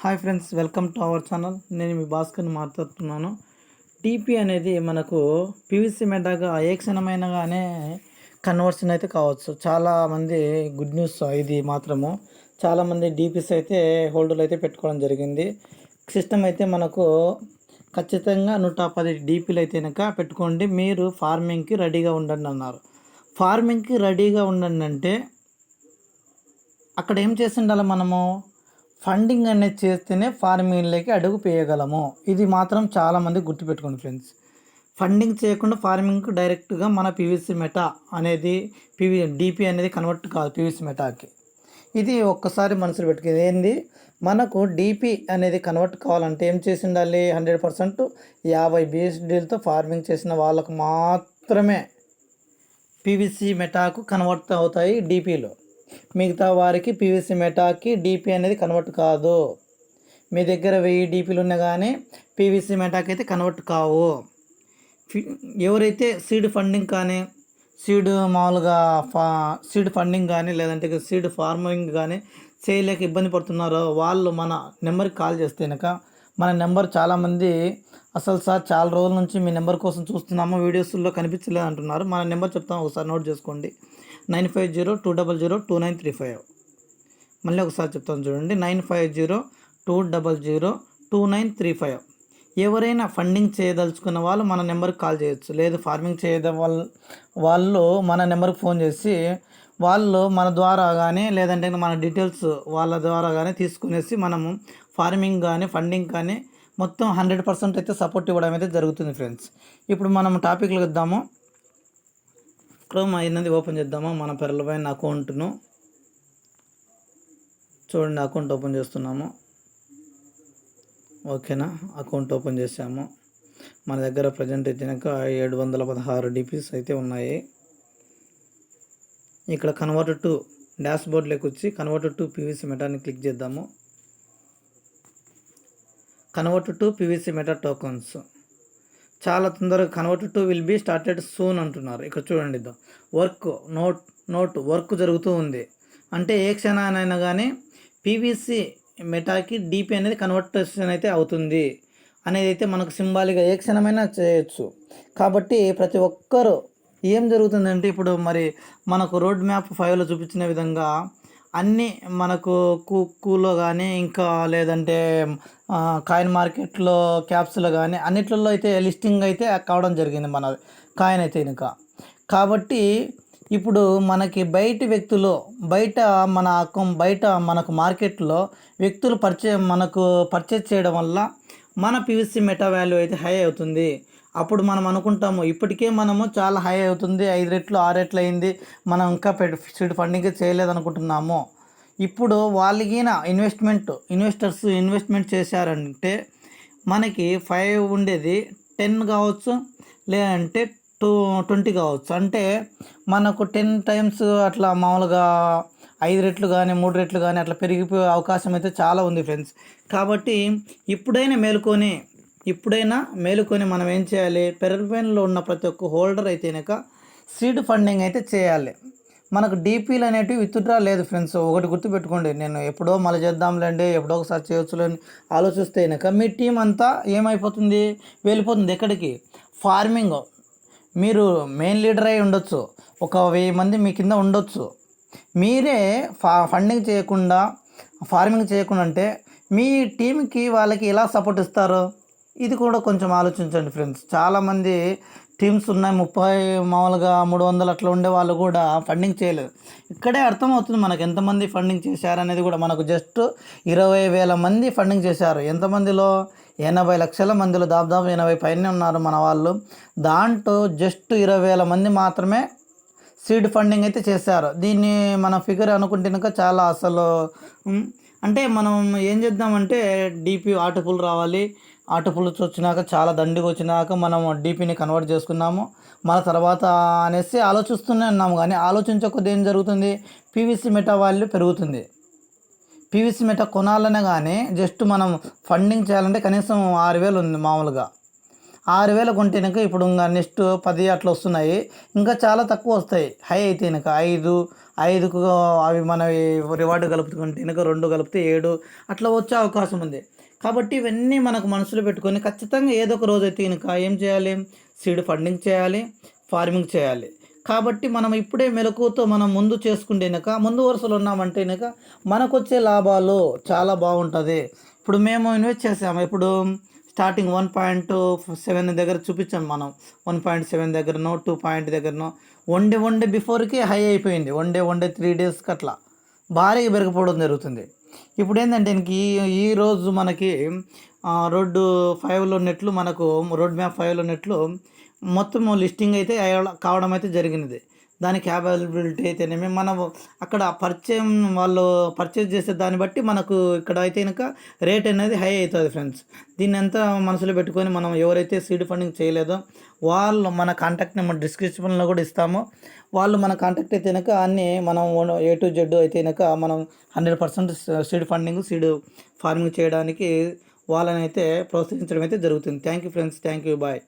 Hi friends welcome to our channel. నేను మీ భాస్కర్ని మాట్లాడుతున్నాను. టీపీ అనేది మనకు పీవీసీ మెటాగా ఏ క్షణమైనగానే కన్వర్షన్ అయితే కావచ్చు. చాలామంది గుడ్ న్యూస్ ఇది మాత్రము. చాలామంది డీపీస్ అయితే హోల్డర్లు అయితే పెట్టుకోవడం జరిగింది. సిస్టమ్ అయితే మనకు ఖచ్చితంగా నూట పది డీపీలు అయితే కనుక పెట్టుకోండి. మీరు ఫార్మింగ్కి రెడీగా ఉండండి అన్నారు. ఫార్మింగ్కి రెడీగా ఉండండి అంటే అక్కడ ఏం చేసి ఉండాలి మనము? ఫండింగ్ అనేది చేస్తేనే ఫార్మింగ్లోకి అడుగు పేయగలము. ఇది మాత్రం చాలామంది గుర్తుపెట్టుకోండి ఫ్రెండ్స్. ఫండింగ్ చేయకుండా ఫార్మింగ్కి డైరెక్ట్గా మన పీవీసీ మెటా అనేది పీవీ డిపి అనేది కన్వర్ట్ కాదు పీవీసీ మెటాకి. ఇది ఒక్కసారి మనసులో పెట్టుకుంది ఏంది? మనకు డిపి అనేది కన్వర్ట్ కావాలంటే ఏం చేసి ఉండాలి హండ్రెడ్ పర్సెంట్ యాభై బిఎస్డీలతో ఫార్మింగ్ చేసిన వాళ్ళకు మాత్రమే పీవీసీ మెటాకు కన్వర్ట్ అవుతాయి డిపిలో. మిగతా వారికి పీవీసీ మెటాకి డిపి అనేది కన్వర్ట్ కాదు. మీ దగ్గర వెయ్యి డీపీలు ఉన్నా కానీ పీవీసీ మెటాకి అయితే కన్వర్ట్ కావు. ఎవరైతే సీడ్ ఫండింగ్ కానీ సీడ్ మామూలుగా ఫా సీడ్ ఫండింగ్ కానీ లేదంటే సీడ్ ఫార్మింగ్ కానీ చేయలేక ఇబ్బంది పడుతున్నారో వాళ్ళు మన నెంబర్కి కాల్ చేస్తే కనుక మన నెంబర్ చాలామంది అసలు సార్ చాలా రోజుల నుంచి మీ నెంబర్ కోసం చూస్తున్నాము వీడియోస్లో కనిపించలేదు అంటున్నారు మన నెంబర్ చెప్తాం ఒకసారి నోట్ చేసుకోండి. Nine five zero two double zero two nine three five. మళ్ళీ ఒకసారి చెప్తాను చూడండి. Nine five zero two double zero two nine three five. ఎవరైనా ఫండింగ్ చేయదలుచుకున్న వాళ్ళు మన నెంబర్కి కాల్ చేయొచ్చు. లేదు ఫార్మింగ్ చేయడం వాళ్ళ వాళ్ళు మన నెంబర్కి ఫోన్ చేసి వాళ్ళు మన ద్వారా కానీ లేదంటే మన డీటెయిల్స్ వాళ్ళ ద్వారా కానీ తీసుకునేసి మనము ఫార్మింగ్ కానీ ఫండింగ్ కానీ మొత్తం హండ్రెడ్ పర్సెంట్ అయితే సపోర్ట్ ఇవ్వడం అయితే జరుగుతుంది ఫ్రెండ్స్. ఇప్పుడు మనం టాపిక్లకు వద్దాము. క్రోమ్ అయినది ఓపెన్ చేద్దామా? మన పెరలపైన అకౌంట్ను. చూడండి అకౌంట్ ఓపెన్ చేస్తున్నాము. ఓకేనా? అకౌంట్ ఓపెన్ చేసాము మన దగ్గర ప్రజెంట్ వచ్చినాక ఏడు వందల పదహారు డిపిస్ అయితే ఉన్నాయి. ఇక్కడ కన్వర్ట్ టు డాష్ బోర్డ్లోకి వచ్చి కన్వర్ట్ టు పీవీసీ మెటాని క్లిక్ చేద్దాము. Convert to PVC meta tokens. చాలా తొందరగా convert to will be started soon అంటున్నారు. ఇక్కడ చూడండి ఇద్దాం. వర్క్ నోట్ నోట్ వర్క్ జరుగుతూ ఉంది. అంటే ఏ క్షణానైనా కానీ పీవీసీ మెటాకి డీపీ అనేది కన్వర్టేషన్ అయితే అవుతుంది అనేది అయితే మనకు సింబాలిగా ఏ క్షణమైనా చేయొచ్చు. కాబట్టి ప్రతి ఒక్కరూ ఏం జరుగుతుందంటే ఇప్పుడు మరి మనకు రోడ్ మ్యాప్ ఫైవ్లో చూపించిన విధంగా అన్నీ మనకు కుక్కులో కానీ ఇంకా లేదంటే కాయిన్ మార్కెట్లో క్యాప్స్లో కానీ అన్నిట్లలో అయితే లిస్టింగ్ అయితే కావడం జరిగింది మన కాయిన్ అయితే ఇంకా కాబట్టి ఇప్పుడు మనకి బయట వ్యక్తులు బయట మన అకౌంట్ బయట మనకు మార్కెట్లో వ్యక్తులు పర్చే మనకు పర్చేజ్ చేయడం వల్ల మన పీవీసీ మెటా వాల్యూ అయితే హై అవుతుంది. అప్పుడు మనం అనుకుంటాము ఇప్పటికే మనము చాలా హై అవుతుంది ఐదు రెట్లు ఆరు రెట్లు అయింది మనం ఇంకా సీడ్ ఫండింగ్ చేయలేదు అనుకుంటున్నాము ఇప్పుడు వాళ్ళకిన ఇన్వెస్ట్మెంట్ ఇన్వెస్టర్స్ ఇన్వెస్ట్మెంట్ చేశారంటే మనకి ఫైవ్ ఉండేది టెన్ కావచ్చు లేదంటే టూ ట్వంటీ కావచ్చు. అంటే మనకు టెన్ టైమ్స్ అట్లా మామూలుగా ఐదు రెట్లు కానీ మూడు రెట్లు కానీ అట్లా పెరిగిపోయే అవకాశం అయితే చాలా ఉంది ఫ్రెండ్స్ కాబట్టి ఇప్పుడైనా మేలుకొని ఇప్పుడైనా మేలుకొని మనం ఏం చేయాలి? పెరల్పైన్లో ఉన్న ప్రతి ఒక్క హోల్డర్ అయితేనక సీడ్ ఫండింగ్ అయితే చేయాలి. మనకు డీపీలు అనేటివి విత్డ్రా లేదు ఫ్రెండ్స్. ఒకటి గుర్తుపెట్టుకోండి. నేను ఎప్పుడో మళ్ళీ చేద్దాంలేండి ఎప్పుడో ఒకసారి చేయొచ్చులేని ఆలోచిస్తే కనుక మీ టీం అంతా ఏమైపోతుంది? వెళ్ళిపోతుంది ఎక్కడికి? ఫార్మింగ్. మీరు మెయిన్ లీడర్ అయి ఉండొచ్చు. ఒక వెయ్యి మంది మీ కింద ఉండొచ్చు. మీరే ఫా ఫండింగ్ చేయకుండా ఫార్మింగ్ చేయకుండా అంటే మీ టీంకి వాళ్ళకి ఎలా సపోర్ట్ ఇస్తారు? ఇది కూడా కొంచెం ఆలోచించండి ఫ్రెండ్స్. చాలామంది టీమ్స్ ఉన్నాయి ముప్పై మామూలుగా మూడు వందలు అట్లా ఉండే వాళ్ళు కూడా ఫండింగ్ చేయలేదు. ఇక్కడే అర్థమవుతుంది మనకు ఎంతమంది ఫండింగ్ చేశారనేది కూడా. మనకు జస్ట్ ఇరవై వేల మంది ఫండింగ్ చేశారు. ఎంతమందిలో? ఎనభై లక్షల మందిలో. దాదాపు ఎనభై పైన ఉన్నారు మన వాళ్ళు. దాంట్లో జస్ట్ ఇరవై వేల మంది మాత్రమే సీడ్ ఫండింగ్ అయితే చేశారు. దీన్ని మన ఫిగర్ అనుకుంటున్నాక చాలా అసలు అంటే మనం ఏం చేద్దామంటే డీపీ ఆటోపుల్ రావాలి. పులుసు వచ్చినాక చాలా దండిగా వచ్చినాక మనం డీపీని కన్వర్ట్ చేసుకున్నాము. మన తర్వాత అనేసి ఆలోచిస్తూనే ఉన్నాము. కానీ ఆలోచించే కొద్ది ఏం జరుగుతుంది? పీవీసీ మెటా వాల్యూ పెరుగుతుంది. పీవీసీ మెటా కొనాలనే కానీ జస్ట్ మనం ఫండింగ్ చేయాలంటే కనీసం ఆరు వేలు ఉంది మామూలుగా. ఆరు వేలు కొంటేనక ఇప్పుడు ఇంకా నెక్స్ట్ పది అట్లా వస్తున్నాయి. ఇంకా చాలా తక్కువ వస్తాయి. హై అయితే కనుక ఐదు ఐదుకు అవి మన రివార్డు కలుపుకుంటే కనుక రెండు కలిపితే ఏడు అట్లా వచ్చే అవకాశం ఉంది. కాబట్టి ఇవన్నీ మనకు మనసులో పెట్టుకొని ఖచ్చితంగా ఏదో ఒక రోజు అయితే కనుక ఏం చేయాలి సీడ్ ఫండింగ్ చేయాలి ఫార్మింగ్ చేయాలి. కాబట్టి మనం ఇప్పుడే మెలకువతో మనం ముందు చేసుకుంటే ముందు వరుసలో ఉన్నామంటే కనుక మనకు వచ్చే లాభాలు చాలా బాగుంటుంది. ఇప్పుడు మేము ఇన్వెస్ట్ చేసాము. ఇప్పుడు స్టార్టింగ్ వన్ పాయింట్ సెవెన్ దగ్గర చూపించాం మనం. వన్ పాయింట్ సెవెన్ దగ్గరనో టూ పాయింట్ దగ్గరనో. వన్ డే వన్ డే బిఫోర్కి హై అయిపోయింది. One day one day three డేస్కి అట్లా భారీగా పెరిగిపోవడం జరుగుతుంది. ఇప్పుడు ఏంటంటే ఈ- ఈరోజు మనకి రోడ్డు ఫైవ్లో నెట్లు మనకు రోడ్ మ్యాప్ ఫైవ్లో నెట్లు మొత్తం లిస్టింగ్ అయితే కావడం అయితే జరిగినది. దానికి అవైలబిలిటీ అయితేనేమి మనం అక్కడ పరిచయం వాళ్ళు పర్చేజ్ చేసే దాన్ని బట్టి మనకు ఇక్కడ అయితే కనుక రేట్ అనేది హై అవుతుంది ఫ్రెండ్స్ దీన్ని ఎంత మనసులో పెట్టుకొని మనం ఎవరైతే సీడ్ ఫండింగ్ చేయలేదో వాళ్ళు మన కాంటాక్ట్ నెంబర్ డిస్క్రిప్షన్లో కూడా ఇస్తాము. వాళ్ళు మన కాంటాక్ట్ అయితే కనుక అన్నీ మనం ఏ టు జెడ్ అయితే కనుక మనం hundred percent seed funding seed farming చేయడానికి వాళ్ళని అయితే ప్రోత్సహించడం అయితే జరుగుతుంది. Thank you friends thank you bye